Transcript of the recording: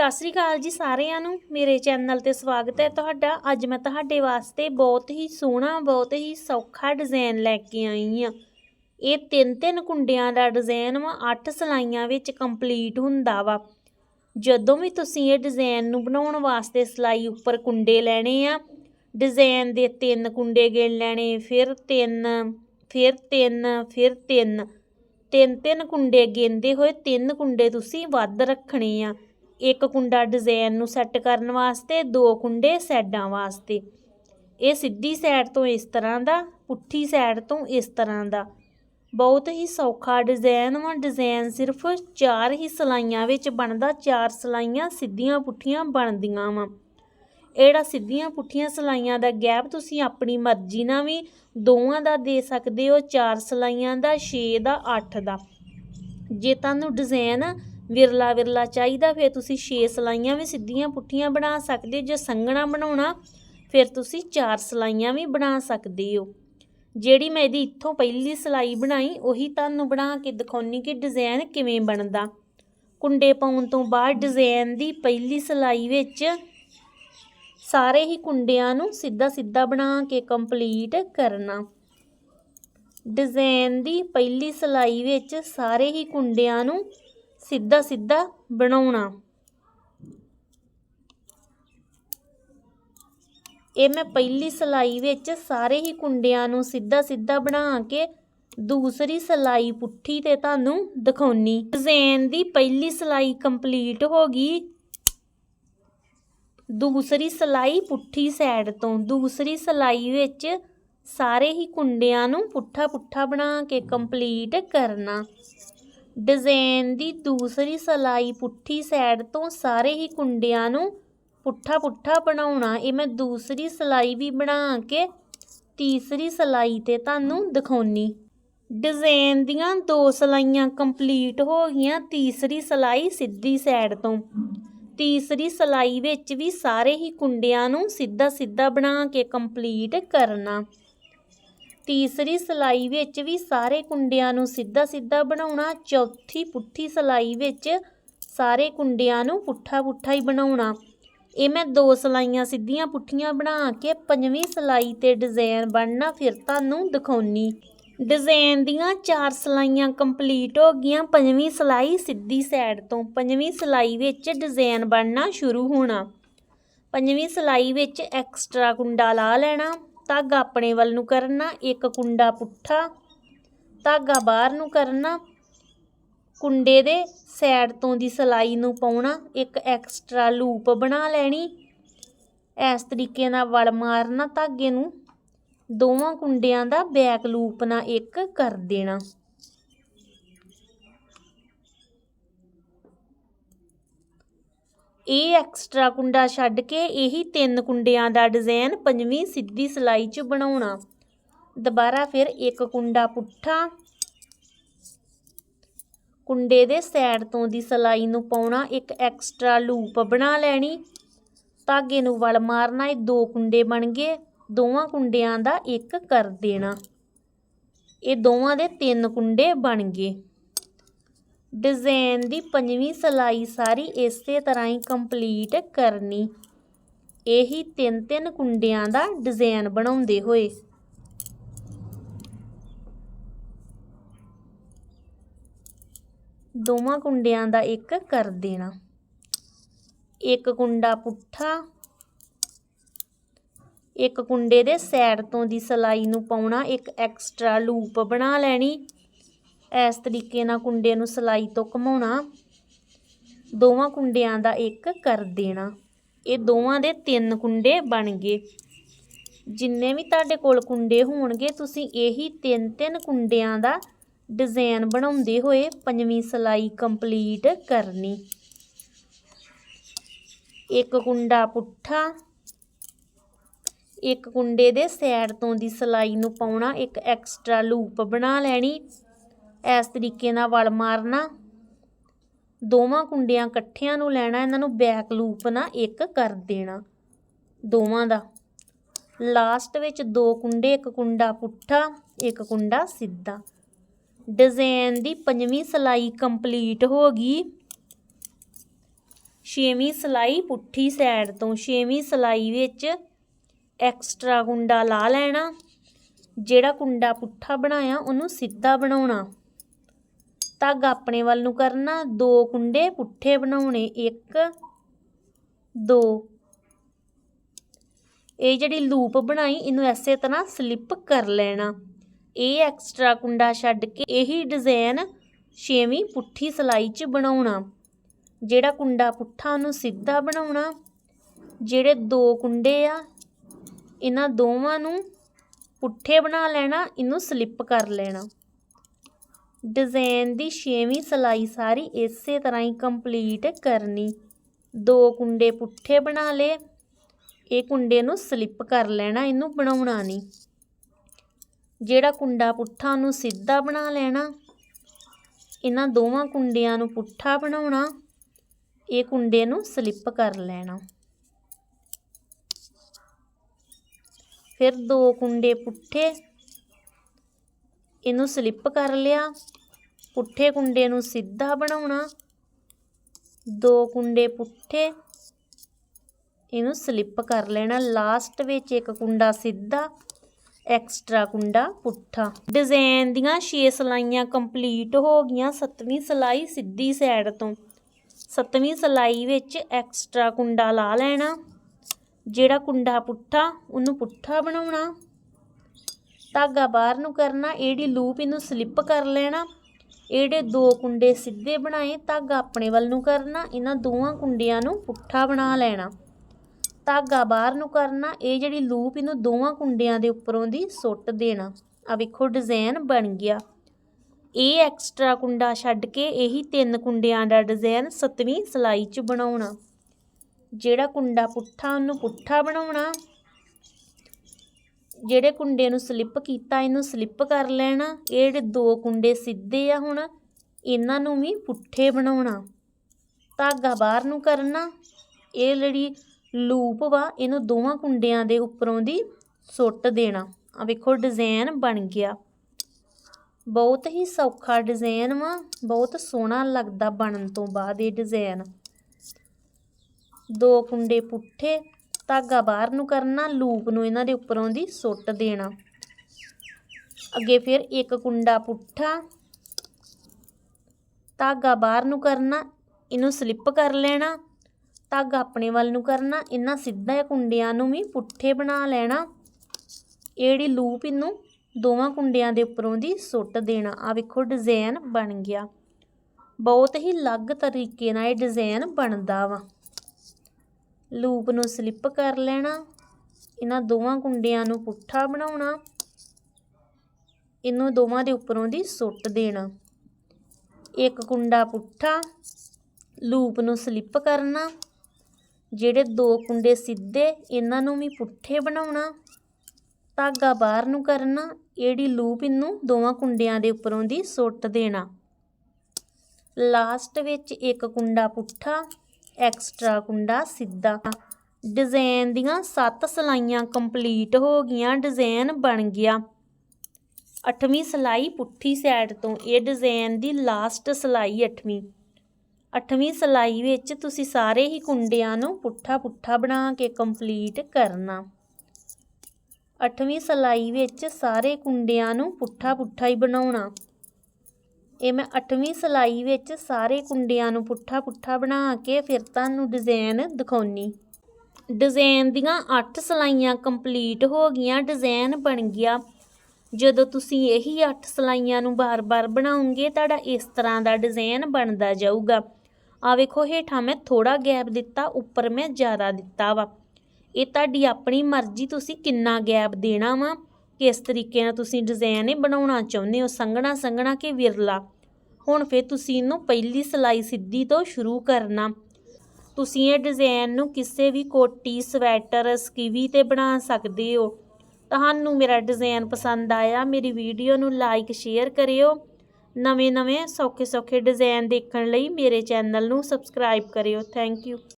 ਸਤਿ ਸ੍ਰੀ ਅਕਾਲ ਜੀ ਸਾਰਿਆਂ ਨੂੰ। ਮੇਰੇ ਚੈਨਲ ਤੇ ਸਵਾਗਤ ਹੈ ਤੁਹਾਡਾ। ਅੱਜ ਮੈਂ ਤੁਹਾਡੇ ਵਾਸਤੇ ਬਹੁਤ ਹੀ ਸੋਹਣਾ, ਬਹੁਤ ਹੀ ਸੌਖਾ ਡਿਜ਼ਾਈਨ ਲੈ ਕੇ ਆਈ ਹਾਂ। ਇਹ ਤਿੰਨ ਤਿੰਨ ਕੁੰਡਿਆਂ ਦਾ ਡਿਜ਼ਾਈਨ ਵਾ, ਅੱਠ ਸਲਾਈਆਂ ਵਿੱਚ ਕੰਪਲੀਟ ਹੁੰਦਾ ਵਾ। ਜਦੋਂ ਵੀ ਤੁਸੀਂ ਇਹ ਡਿਜ਼ਾਈਨ ਨੂੰ ਬਣਾਉਣ ਵਾਸਤੇ ਸਲਾਈ ਉੱਪਰ ਕੁੰਡੇ ਲੈਣੇ ਆ ਡਿਜ਼ਾਈਨ ਦੇ ਤਿੰਨ ਕੁੰਡੇ ਗਿਣ ਲੈਣੇ, ਫਿਰ ਤਿੰਨ ਫਿਰ ਤਿੰਨ ਫਿਰ ਤਿੰਨ। ਤਿੰਨ ਤਿੰਨ ਕੁੰਡੇ ਗਿਣਦੇ ਹੋਏ ਤਿੰਨ ਕੁੰਡੇ ਤੁਸੀਂ ਵੱਧ ਰੱਖਣੇ ਆ। ਇੱਕ ਕੁੰਡਾ ਡਿਜ਼ਾਈਨ ਨੂੰ ਸੈੱਟ ਕਰਨ ਵਾਸਤੇ, ਦੋ ਕੁੰਡੇ ਸਾਈਡਾਂ ਵਾਸਤੇ। ਇਹ ਸਿੱਧੀ ਸਾਈਡ ਤੋਂ ਇਸ ਤਰ੍ਹਾਂ ਦਾ, ਪੁੱਠੀ ਸਾਈਡ ਤੋਂ ਇਸ ਤਰ੍ਹਾਂ ਦਾ। ਬਹੁਤ ਹੀ ਸੌਖਾ ਡਿਜ਼ਾਈਨ ਵਾ। ਡਿਜ਼ਾਈਨ ਸਿਰਫ ਚਾਰ ਹੀ ਸਲਾਈਆਂ ਵਿੱਚ ਬਣਦਾ, ਚਾਰ ਸਲਾਈਆਂ ਸਿੱਧੀਆਂ ਪੁੱਠੀਆਂ ਬਣਦੀਆਂ ਵਾ। ਇਹ ਸਿੱਧੀਆਂ ਪੁੱਠੀਆਂ ਸਲਾਈਆਂ ਦਾ ਗੈਪ ਤੁਸੀਂ ਆਪਣੀ ਮਰਜ਼ੀ ਨਾਲ ਵੀ ਦੋਵਾਂ ਦਾ ਦੇ ਸਕਦੇ ਹੋ। ਚਾਰ ਸਲਾਈਆਂ ਦਾ 6 ਦਾ 8 ਦਾ। ਜੇ ਤੁਹਾਨੂੰ ਡਿਜ਼ਾਈਨ ਵਿਰਲਾ ਵਿਰਲਾ ਚਾਹੀਦਾ, ਫਿਰ ਤੁਸੀਂ 6 ਸਲਾਈਆਂ ਵੀ ਸਿੱਧੀਆਂ ਪੁੱਠੀਆਂ ਬਣਾ ਸਕਦੇ ਹੋ। ਜੇ ਸੰਘਣਾ ਬਣਾਉਣਾ, ਫਿਰ ਤੁਸੀਂ ਚਾਰ ਸਲਾਈਆਂ ਵੀ ਬਣਾ ਸਕਦੇ ਹੋ। ਜਿਹੜੀ ਮੈਂ ਇਹਦੀ ਇੱਥੋਂ ਪਹਿਲੀ ਸਲਾਈ ਬਣਾਈ, ਉਹੀ ਤੁਹਾਨੂੰ ਬਣਾ ਕੇ ਦਿਖਾਉਣੀ ਕਿ ਡਿਜ਼ਾਈਨ ਕਿਵੇਂ ਬਣਦਾ। ਕੁੰਡੇ ਪਾਉਣ ਤੋਂ ਬਾਅਦ ਡਿਜ਼ਾਈਨ ਦੀ ਪਹਿਲੀ ਸਲਾਈ ਵਿੱਚ ਸਾਰੇ ਹੀ ਕੁੰਡਿਆਂ ਨੂੰ ਸਿੱਧਾ ਸਿੱਧਾ ਬਣਾ ਕੇ ਕੰਪਲੀਟ ਕਰਨਾ। ਡਿਜ਼ਾਈਨ ਦੀ ਪਹਿਲੀ ਸਲਾਈ ਵਿੱਚ ਸਾਰੇ ਹੀ ਕੁੰਡਿਆਂ ਨੂੰ ਸਿੱਧਾ ਸਿੱਧਾ ਬਣਾਉਣਾ। ਇਹ ਮੈਂ ਪਹਿਲੀ ਸਲਾਈ ਵਿੱਚ ਸਾਰੇ ਹੀ ਕੁੰਡਿਆਂ ਨੂੰ ਸਿੱਧਾ ਸਿੱਧਾ ਬਣਾ ਕੇ ਦੂਸਰੀ ਸਲਾਈ ਪੁੱਠੀ ਤੇ ਤੁਹਾਨੂੰ ਦਿਖਾਉਣੀ। ਡਿਜ਼ਾਈਨ ਦੀ ਪਹਿਲੀ ਸਲਾਈ ਕੰਪਲੀਟ ਹੋ ਗਈ। ਦੂਸਰੀ ਸਲਾਈ ਪੁੱਠੀ ਸਾਈਡ ਤੋਂ। ਦੂਸਰੀ ਸਲਾਈ ਵਿੱਚ ਸਾਰੇ ਹੀ ਕੁੰਡਿਆਂ ਨੂੰ ਪੁੱਠਾ ਪੁੱਠਾ ਬਣਾ ਕੇ ਕੰਪਲੀਟ ਕਰਨਾ। ਡਿਜ਼ਾਈਨ ਦੀ ਦੂਸਰੀ ਸਲਾਈ ਪੁੱਠੀ ਸਾਈਡ ਤੋਂ ਸਾਰੇ ਹੀ ਕੁੰਡਿਆਂ ਨੂੰ ਪੁੱਠਾ ਪੁੱਠਾ ਬਣਾਉਣਾ। ਇਹ ਮੈਂ ਦੂਸਰੀ ਸਲਾਈ ਵੀ ਬਣਾ ਕੇ ਤੀਸਰੀ ਸਲਾਈ ਤੇ ਤੁਹਾਨੂੰ ਦਿਖਾਉਣੀ। ਡਿਜ਼ਾਈਨ ਦੀਆਂ ਦੋ ਸਲਾਈਆਂ ਕੰਪਲੀਟ ਹੋ ਗਈਆਂ, ਤੀਸਰੀ ਸਲਾਈ ਸਿੱਧੀ ਸਾਈਡ ਤੋਂ। ਤੀਸਰੀ ਸਲਾਈ ਵਿੱਚ ਵੀ ਸਾਰੇ ਹੀ ਕੁੰਡਿਆਂ ਨੂੰ ਸਿੱਧਾ ਸਿੱਧਾ ਬਣਾ ਕੇ ਕੰਪਲੀਟ ਕਰਨਾ। ਤੀਸਰੀ ਸਲਾਈ ਵਿੱਚ ਵੀ ਸਾਰੇ ਕੁੰਡਿਆਂ ਨੂੰ ਸਿੱਧਾ ਸਿੱਧਾ ਬਣਾਉਣਾ, ਚੌਥੀ ਪੁੱਠੀ ਸਲਾਈ ਵਿੱਚ ਸਾਰੇ ਕੁੰਡਿਆਂ ਨੂੰ ਪੁੱਠਾ ਪੁੱਠਾ ਹੀ ਬਣਾਉਣਾ। ਇਹ ਮੈਂ ਦੋ ਸਲਾਈਆਂ ਸਿੱਧੀਆਂ ਪੁੱਠੀਆਂ ਬਣਾ ਕੇ ਪੰਜਵੀਂ ਸਲਾਈ ਤੇ ਡਿਜ਼ਾਈਨ ਬਣਨਾ ਫਿਰ ਤੁਹਾਨੂੰ ਦਿਖਾਉਣੀ। ਡਿਜ਼ਾਈਨ ਦੀਆਂ ਚਾਰ ਸਲਾਈਆਂ ਕੰਪਲੀਟ ਹੋ ਗਈਆਂ, ਪੰਜਵੀਂ ਸਲਾਈ ਸਿੱਧੀ ਸਾਈਡ ਤੋਂ, ਪੰਜਵੀਂ ਸਲਾਈ ਵਿੱਚ ਡਿਜ਼ਾਈਨ ਬਣਨਾ ਸ਼ੁਰੂ ਹੋਣਾ। ਪੰਜਵੀਂ ਸਲਾਈ ਵਿੱਚ ਐਕਸਟਰਾ ਕੁੰਡਾ ਲਾ ਲੈਣਾ ਧਾਗਾ ਆਪਣੇ ਵੱਲ ਨੂੰ ਕਰਨਾ, ਇੱਕ ਕੁੰਡਾ ਪੁੱਠਾ, ਧਾਗਾ ਬਾਹਰ ਨੂੰ ਕਰਨਾ, ਕੁੰਡੇ ਦੇ ਸਾਈਡ ਤੋਂ ਦੀ ਸਲਾਈ ਨੂੰ ਪਾਉਣਾ, ਇੱਕ ਐਕਸਟਰਾ ਲੂਪ ਬਣਾ ਲੈਣੀ। ਇਸ ਤਰੀਕੇ ਨਾਲ ਵਲ ਮਾਰਨਾ, ਧਾਗੇ ਨੂੰ। ਦੋਵਾਂ ਕੁੰਡਿਆਂ ਦਾ ਬੈਕ ਲੂਪ ਨਾਲ ਇੱਕ ਕਰ ਦੇਣਾ। ਇਹ ਐਕਸਟਰਾ ਕੁੰਡਾ ਛੱਡ ਕੇ ਇਹੀ ਤਿੰਨ ਕੁੰਡਿਆਂ ਦਾ ਡਿਜ਼ਾਈਨ ਪੰਜਵੀਂ ਸਿੱਧੀ ਸਲਾਈ 'ਚ ਬਣਾਉਣਾ। ਦੁਬਾਰਾ ਫਿਰ ਇੱਕ ਕੁੰਡਾ ਪੁੱਠਾ ਕੁੰਡੇ ਦੇ ਸਾਈਡ ਤੋਂ ਦੀ ਸਲਾਈ ਨੂੰ ਪਾਉਣਾ, ਇੱਕ ਐਕਸਟਰਾ ਲੂਪ ਬਣਾ ਲੈਣੀ। ਧਾਗੇ ਨੂੰ ਵਲ ਮਾਰਨਾ, ਇਹ ਦੋ ਕੁੰਡੇ ਬਣ ਗਏ। ਦੋਵਾਂ ਕੁੰਡਿਆਂ ਦਾ ਇੱਕ ਕਰ ਦੇਣਾ। ਇਹ ਦੋਵਾਂ ਦੇ ਤਿੰਨ ਕੁੰਡੇ ਬਣ ਗਏ। ਡਿਜ਼ਾਈਨ ਦੀ ਪੰਜਵੀਂ ਸਲਾਈ ਸਾਰੀ ਇਸੇ ਤਰ੍ਹਾਂ ਹੀ ਕੰਪਲੀਟ ਕਰਨੀ। ਇਹੀ ਤਿੰਨ ਤਿੰਨ ਕੁੰਡਿਆਂ ਦਾ ਡਿਜ਼ਾਈਨ ਬਣਾਉਂਦੇ ਹੋਏ। ਦੋਵਾਂ ਕੁੰਡਿਆਂ ਦਾ ਇੱਕ ਕਰ ਦੇਣਾ। ਇੱਕ ਕੁੰਡਾ ਪੁੱਠਾ, ਇੱਕ ਕੁੰਡੇ ਦੇ ਸਾਈਡ ਤੋਂ ਦੀ ਸਲਾਈ ਨੂੰ ਪਾਉਣਾ, ਇੱਕ ਐਕਸਟਰਾ ਲੂਪ ਬਣਾ ਲੈਣੀ। ਇਸ ਤਰੀਕੇ ਨਾਲ ਕੁੰਡੇ ਨੂੰ ਸਲਾਈ ਤੋਂ ਘੁਮਾਉਣਾ, ਦੋਵਾਂ ਕੁੰਡਿਆਂ ਦਾ ਇੱਕ ਕਰ ਦੇਣਾ। ਇਹ ਦੋਵਾਂ ਦੇ ਤਿੰਨ ਕੁੰਡੇ ਬਣ ਗਏ। ਜਿੰਨੇ ਵੀ ਤੁਹਾਡੇ ਕੋਲ ਕੁੰਡੇ ਹੋਣਗੇ, ਤੁਸੀਂ ਇਹੀ ਤਿੰਨ ਤਿੰਨ ਕੁੰਡਿਆਂ ਦਾ ਡਿਜ਼ਾਈਨ ਬਣਾਉਂਦੇ ਹੋਏ ਪੰਜਵੀਂ ਸਲਾਈ ਕੰਪਲੀਟ ਕਰਨੀ। ਇੱਕ ਕੁੰਡਾ ਪੁੱਠਾ, ਇੱਕ ਕੁੰਡੇ ਦੇ ਸਾਈਡ ਤੋਂ ਦੀ ਸਲਾਈ ਨੂੰ ਪਾਉਣਾ, ਇੱਕ ਐਕਸਟਰਾ ਲੂਪ ਬਣਾ ਲੈਣੀ ਇਸ ਤਰੀਕੇ ਨਾਲ ਵਲ ਮਾਰਨਾ। ਦੋਵਾਂ ਕੁੰਡਿਆਂ ਇਕੱਠਿਆਂ ਨੂੰ ਲੈਣਾ, ਇਹਨਾਂ ਨੂੰ ਬੈਕ ਲੂਪ ਨਾਲ ਇੱਕ ਕਰ ਦੇਣਾ ਦੋਵਾਂ ਦਾ। ਲਾਸਟ ਵਿੱਚ ਦੋ ਕੁੰਡੇ, ਇੱਕ ਕੁੰਡਾ ਪੁੱਠਾ, ਇੱਕ ਕੁੰਡਾ ਸਿੱਧਾ। ਡਿਜ਼ਾਈਨ ਦੀ ਪੰਜਵੀਂ ਸਲਾਈ ਕੰਪਲੀਟ ਹੋ ਗਈ। ਛੇਵੀਂ ਸਲਾਈ ਪੁੱਠੀ ਸਾਈਡ ਤੋਂ, ਛੇਵੀਂ ਸਲਾਈ ਵਿੱਚ ਐਕਸਟਰਾ ਕੁੰਡਾ ਲਾ ਲੈਣਾ। ਜਿਹੜਾ ਕੁੰਡਾ ਪੁੱਠਾ ਬਣਾਇਆ, ਉਹਨੂੰ ਸਿੱਧਾ ਬਣਾਉਣਾ। ਧਾਗਾ ਆਪਣੇ ਵੱਲ ਨੂੰ ਕਰਨਾ। ਦੋ ਕੁੰਡੇ ਪੁੱਠੇ ਬਣਾਉਣੇ। ਇੱਕ, ਦੋ। ਇਹ ਜਿਹੜੀ ਲੂਪ ਬਣਾਈ, ਇਹਨੂੰ ਐਸੇ ਤਰ੍ਹਾਂ ਸਲਿੱਪ ਕਰ ਲੈਣਾ। ਇਹ ਐਕਸਟਰਾ ਕੁੰਡਾ ਛੱਡ ਕੇ ਇਹੀ ਡਿਜ਼ਾਈਨ ਛੇਵੀਂ ਪੁੱਠੀ ਸਲਾਈ 'ਚ ਬਣਾਉਣਾ। ਜਿਹੜਾ ਕੁੰਡਾ ਪੁੱਠਾ, ਉਹਨੂੰ ਸਿੱਧਾ ਬਣਾਉਣਾ। ਜਿਹੜੇ ਦੋ ਕੁੰਡੇ ਆ, ਇਹਨਾਂ ਦੋਵਾਂ ਨੂੰ ਪੁੱਠੇ ਬਣਾ ਲੈਣਾ, ਇਹਨੂੰ ਸਲਿੱਪ ਕਰ ਲੈਣਾ। ਡਿਜ਼ਾਈਨ ਦੀ ਛੇਵੀਂ ਸਲਾਈ ਸਾਰੀ ਇਸੇ ਤਰ੍ਹਾਂ ਹੀ ਕੰਪਲੀਟ ਕਰਨੀ। ਦੋ ਕੁੰਡੇ ਪੁੱਠੇ ਬਣਾ ਲਏ। ਇਹ ਕੁੰਡੇ ਨੂੰ ਸਲਿੱਪ ਕਰ ਲੈਣਾ, ਇਹਨੂੰ ਬਣਾਉਣਾ ਨਹੀਂ। ਜਿਹੜਾ ਕੁੰਡਾ ਪੁੱਠਾ, ਉਹਨੂੰ ਸਿੱਧਾ ਬਣਾ ਲੈਣਾ। ਇਹਨਾਂ ਦੋਵਾਂ ਕੁੰਡਿਆਂ ਨੂੰ ਪੁੱਠਾ ਬਣਾਉਣਾ। ਇਹ ਕੁੰਡੇ ਨੂੰ ਸਲਿੱਪ ਕਰ ਲੈਣਾ। ਫਿਰ ਦੋ ਕੁੰਡੇ ਪੁੱਠੇ ਇਹਨੂੰ ਸਲਿੱਪ ਕਰ ਲਿਆ। ਪੁੱਠੇ ਕੁੰਡੇ ਨੂੰ ਸਿੱਧਾ ਬਣਾਉਣਾ। ਦੋ ਕੁੰਡੇ ਪੁੱਠੇ। ਇਹਨੂੰ ਸਲਿੱਪ ਕਰ ਲੈਣਾ। ਲਾਸਟ ਵਿੱਚ ਇੱਕ ਕੁੰਡਾ ਸਿੱਧਾ, ਐਕਸਟਰਾ ਕੁੰਡਾ ਪੁੱਠਾ। ਡਿਜ਼ਾਈਨ ਦੀਆਂ 6 ਸਲਾਈਆਂ ਕੰਪਲੀਟ ਹੋ ਗਈਆਂ। ਸੱਤਵੀਂ ਸਲਾਈ ਸਿੱਧੀ ਸਾਈਡ ਤੋਂ। ਸੱਤਵੀਂ ਸਲਾਈ ਵਿੱਚ ਐਕਸਟਰਾ ਕੁੰਡਾ ਲਾ ਲੈਣਾ। ਜਿਹੜਾ ਕੁੰਡਾ ਪੁੱਠਾ, ਉਹਨੂੰ ਪੁੱਠਾ ਬਣਾਉਣਾ। ਧਾਗਾ ਬਾਹਰ ਨੂੰ ਕਰਨਾ, ਇਹਦੀ ਲੂਪ ਇਹਨੂੰ ਸਲਿੱਪ ਕਰ ਲੈਣਾ। ਇਹਦੇ ਦੋ ਕੁੰਡੇ ਸਿੱਧੇ ਬਣਾਏ, ਧਾਗਾ ਆਪਣੇ ਵੱਲ ਨੂੰ ਕਰਨਾ, ਇਹਨਾਂ ਦੋਵਾਂ ਕੁੰਡਿਆਂ ਨੂੰ ਪੁੱਠਾ ਬਣਾ ਲੈਣਾ। ਧਾਗਾ ਬਾਹਰ ਨੂੰ ਕਰਨਾ, ਇਹ ਜਿਹੜੀ ਲੂਪ ਇਹਨੂੰ ਦੋਵਾਂ ਕੁੰਡਿਆਂ ਦੇ ਉੱਪਰੋਂ ਦੀ ਸੁੱਟ ਦੇਣਾ। ਆ ਵੇਖੋ ਡਿਜ਼ਾਈਨ ਬਣ ਗਿਆ। ਇਹ ਐਕਸਟਰਾ ਕੁੰਡਾ ਛੱਡ ਕੇ ਇਹੀ ਤਿੰਨ ਕੁੰਡਿਆਂ ਦਾ ਡਿਜ਼ਾਈਨ ਸੱਤਵੀਂ ਸਲਾਈ 'ਚ ਬਣਾਉਣਾ। ਜਿਹੜਾ ਕੁੰਡਾ ਪੁੱਠਾ, ਉਹਨੂੰ ਪੁੱਠਾ ਬਣਾਉਣਾ। ਜਿਹੜੇ ਕੁੰਡੇ ਨੂੰ ਸਲਿੱਪ ਕੀਤਾ, ਇਹਨੂੰ ਸਲਿੱਪ ਕਰ ਲੈਣਾ। ਇਹ ਜਿਹੜੇ ਦੋ ਕੁੰਡੇ ਸਿੱਧੇ ਆ ਹੁਣ, ਇਹਨਾਂ ਨੂੰ ਵੀ ਪੁੱਠੇ ਬਣਾਉਣਾ। ਧਾਗਾ ਬਾਹਰ ਨੂੰ ਕਰਨਾ। ਇਹ ਜਿਹੜੀ ਲੂਪ ਵਾ, ਇਹਨੂੰ ਦੋਵਾਂ ਕੁੰਡਿਆਂ ਦੇ ਉੱਪਰੋਂ ਦੀ ਸੁੱਟ ਦੇਣਾ। ਆ ਵੇਖੋ, ਡਿਜ਼ਾਈਨ ਬਣ ਗਿਆ। ਬਹੁਤ ਹੀ ਸੌਖਾ ਡਿਜ਼ਾਈਨ ਵਾ, ਬਹੁਤ ਸੋਹਣਾ ਲੱਗਦਾ ਬਣਨ ਤੋਂ ਬਾਅਦ ਇਹ ਡਿਜ਼ਾਈਨ। ਦੋ ਕੁੰਡੇ ਪੁੱਠੇ ਧਾਗਾ ਬਾਹਰ ਨੂੰ ਕਰਨਾ, ਲੂਪ ਨੂੰ ਇਹਨਾਂ ਦੇ ਉੱਪਰੋਂ ਦੀ ਸੁੱਟ ਦੇਣਾ। ਅੱਗੇ ਫਿਰ ਇੱਕ ਕੁੰਡਾ ਪੁੱਠਾ, ਧਾਗਾ ਬਾਹਰ ਨੂੰ ਕਰਨਾ, ਇਹਨੂੰ ਸਲਿੱਪ ਕਰ ਲੈਣਾ, ਧਾਗਾ ਆਪਣੇ ਵੱਲ ਨੂੰ ਕਰਨਾ, ਇਹਨਾਂ ਸਿੱਧਾ ਕੁੰਡਿਆਂ ਨੂੰ ਵੀ ਪੁੱਠੇ ਬਣਾ ਲੈਣਾ। ਇਹ ਜਿਹੜੀ ਲੂਪ ਇਹਨੂੰ ਦੋਵਾਂ ਕੁੰਡਿਆਂ ਦੇ ਉੱਪਰੋਂ ਦੀ ਸੁੱਟ ਦੇਣਾ। ਆ ਵੇਖੋ ਡਿਜ਼ਾਈਨ ਬਣ ਗਿਆ। ਬਹੁਤ ਹੀ ਅਲੱਗ ਤਰੀਕੇ ਨਾਲ ਇਹ ਡਿਜ਼ਾਈਨ ਬਣਦਾ ਵਾ। ਲੂਪ ਨੂੰ ਸਲਿੱਪ ਕਰ ਲੈਣਾ, ਇਹਨਾਂ ਦੋਵਾਂ ਕੁੰਡਿਆਂ ਨੂੰ ਪੁੱਠਾ ਬਣਾਉਣਾ, ਇਹਨੂੰ ਦੋਵਾਂ ਦੇ ਉੱਪਰੋਂ ਦੀ ਸੁੱਟ ਦੇਣਾ। ਇੱਕ ਕੁੰਡਾ ਪੁੱਠਾ, ਲੂਪ ਨੂੰ ਸਲਿੱਪ ਕਰਨਾ, ਜਿਹੜੇ ਦੋ ਕੁੰਡੇ ਸਿੱਧੇ, ਇਹਨਾਂ ਨੂੰ ਵੀ ਪੁੱਠੇ ਬਣਾਉਣਾ, ਧਾਗਾ ਬਾਹਰ ਨੂੰ ਕਰਨਾ ਇਹੜੀ ਲੂਪ ਇਹਨੂੰ ਦੋਵਾਂ ਕੁੰਡਿਆਂ ਦੇ ਉੱਪਰੋਂ ਦੀ ਸੁੱਟ ਦੇਣਾ। ਲਾਸਟ ਵਿੱਚ ਇੱਕ ਕੁੰਡਾ ਪੁੱਠਾ ਐਕਸਟਰਾ ਕੁੰਡਾ ਸਿੱਧਾ। ਡਿਜ਼ਾਈਨ ਦੀਆਂ 7 ਸਲਾਈਆਂ ਕੰਪਲੀਟ ਹੋ ਗਈਆਂ ਡਿਜ਼ਾਈਨ ਬਣ ਗਿਆ। ਅੱਠਵੀਂ ਸਲਾਈ ਪੁੱਠੀ ਸਾਈਡ ਤੋਂ, ਇਹ ਡਿਜ਼ਾਈਨ ਦੀ ਲਾਸਟ ਸਲਾਈ 8ਵੀਂ 8ਵੀਂ ਸਲਾਈ ਵਿੱਚ ਤੁਸੀਂ ਸਾਰੇ ਹੀ ਕੁੰਡਿਆਂ ਨੂੰ ਪੁੱਠਾ ਪੁੱਠਾ ਬਣਾ ਕੇ ਕੰਪਲੀਟ ਕਰਨਾ। ਅੱਠਵੀਂ ਸਲਾਈ ਵਿੱਚ ਸਾਰੇ ਕੁੰਡਿਆਂ ਨੂੰ ਪੁੱਠਾ ਪੁੱਠਾ ਹੀ ਬਣਾਉਣਾ। ਇਹ ਮੈਂ 8ਵੀਂ ਸਲਾਈ ਵਿੱਚ ਸਾਰੇ ਕੁੰਡਿਆਂ ਨੂੰ ਪੁੱਠਾ ਪੁੱਠਾ ਬਣਾ ਕੇ ਫਿਰ ਤੁਹਾਨੂੰ ਡਿਜ਼ਾਈਨ ਦਿਖਾਉਣੀ। ਡਿਜ਼ਾਈਨ ਦੀਆਂ 8 ਸਲਾਈਆਂ ਕੰਪਲੀਟ ਹੋ ਗਈਆਂ ਡਿਜ਼ਾਈਨ ਬਣ ਗਿਆ। ਜਦੋਂ ਤੁਸੀਂ ਇਹੀ 8 ਸਲਾਈਆਂ ਨੂੰ ਬਾਰ-ਬਾਰ ਬਣਾਉਂਗੇ, ਤੁਹਾਡਾ ਇਸ ਤਰ੍ਹਾਂ ਦਾ ਡਿਜ਼ਾਈਨ ਬਣਦਾ ਜਾਊਗਾ। ਆ ਵੇਖੋ, ਹੇਠਾਂ ਮੈਂ ਥੋੜਾ ਗੈਪ ਦਿੱਤਾ, ਉੱਪਰ ਮੈਂ ਜ਼ਿਆਦਾ ਦਿੱਤਾ ਵਾ। ਇਹ ਤੁਹਾਡੀ ਆਪਣੀ ਮਰਜ਼ੀ, ਤੁਸੀਂ ਕਿੰਨਾ ਗੈਪ ਦੇਣਾ ਵਾ। ਕਿਸ ਤਰੀਕੇ ਨਾਲ ਤੁਸੀਂ ਡਿਜ਼ਾਈਨ ਇਹ ਬਣਾਉਣਾ ਚਾਹੁੰਦੇ ਹੋ? ਸੰਘਣਾ ਸੰਘਣਾ ਕਿ ਵਿਰਲਾ? ਹੁਣ ਫਿਰ ਤੁਸੀਂ ਇਹਨੂੰ ਪਹਿਲੀ ਸਲਾਈ ਸਿੱਧੀ ਤੋਂ ਸ਼ੁਰੂ ਕਰਨਾ। ਤੁਸੀਂ ਇਹ ਡਿਜ਼ਾਈਨ ਨੂੰ ਕਿਸੇ ਵੀ ਕੋਟੀ, ਸਵੈਟਰ, ਸਕੀਵੀ ਤੇ ਬਣਾ ਸਕਦੇ ਹੋ। ਤੁਹਾਨੂੰ ਮੇਰਾ ਡਿਜ਼ਾਈਨ ਪਸੰਦ ਆਇਆ, ਮੇਰੀ ਵੀਡੀਓ ਨੂੰ ਲਾਈਕ ਸ਼ੇਅਰ ਕਰਿਓ। ਨਵੇਂ ਨਵੇਂ ਸੌਖੇ ਸੌਖੇ ਡਿਜ਼ਾਈਨ ਦੇਖਣ ਲਈ ਮੇਰੇ ਚੈਨਲ ਨੂੰ ਸਬਸਕ੍ਰਾਈਬ ਕਰਿਓ। Thank you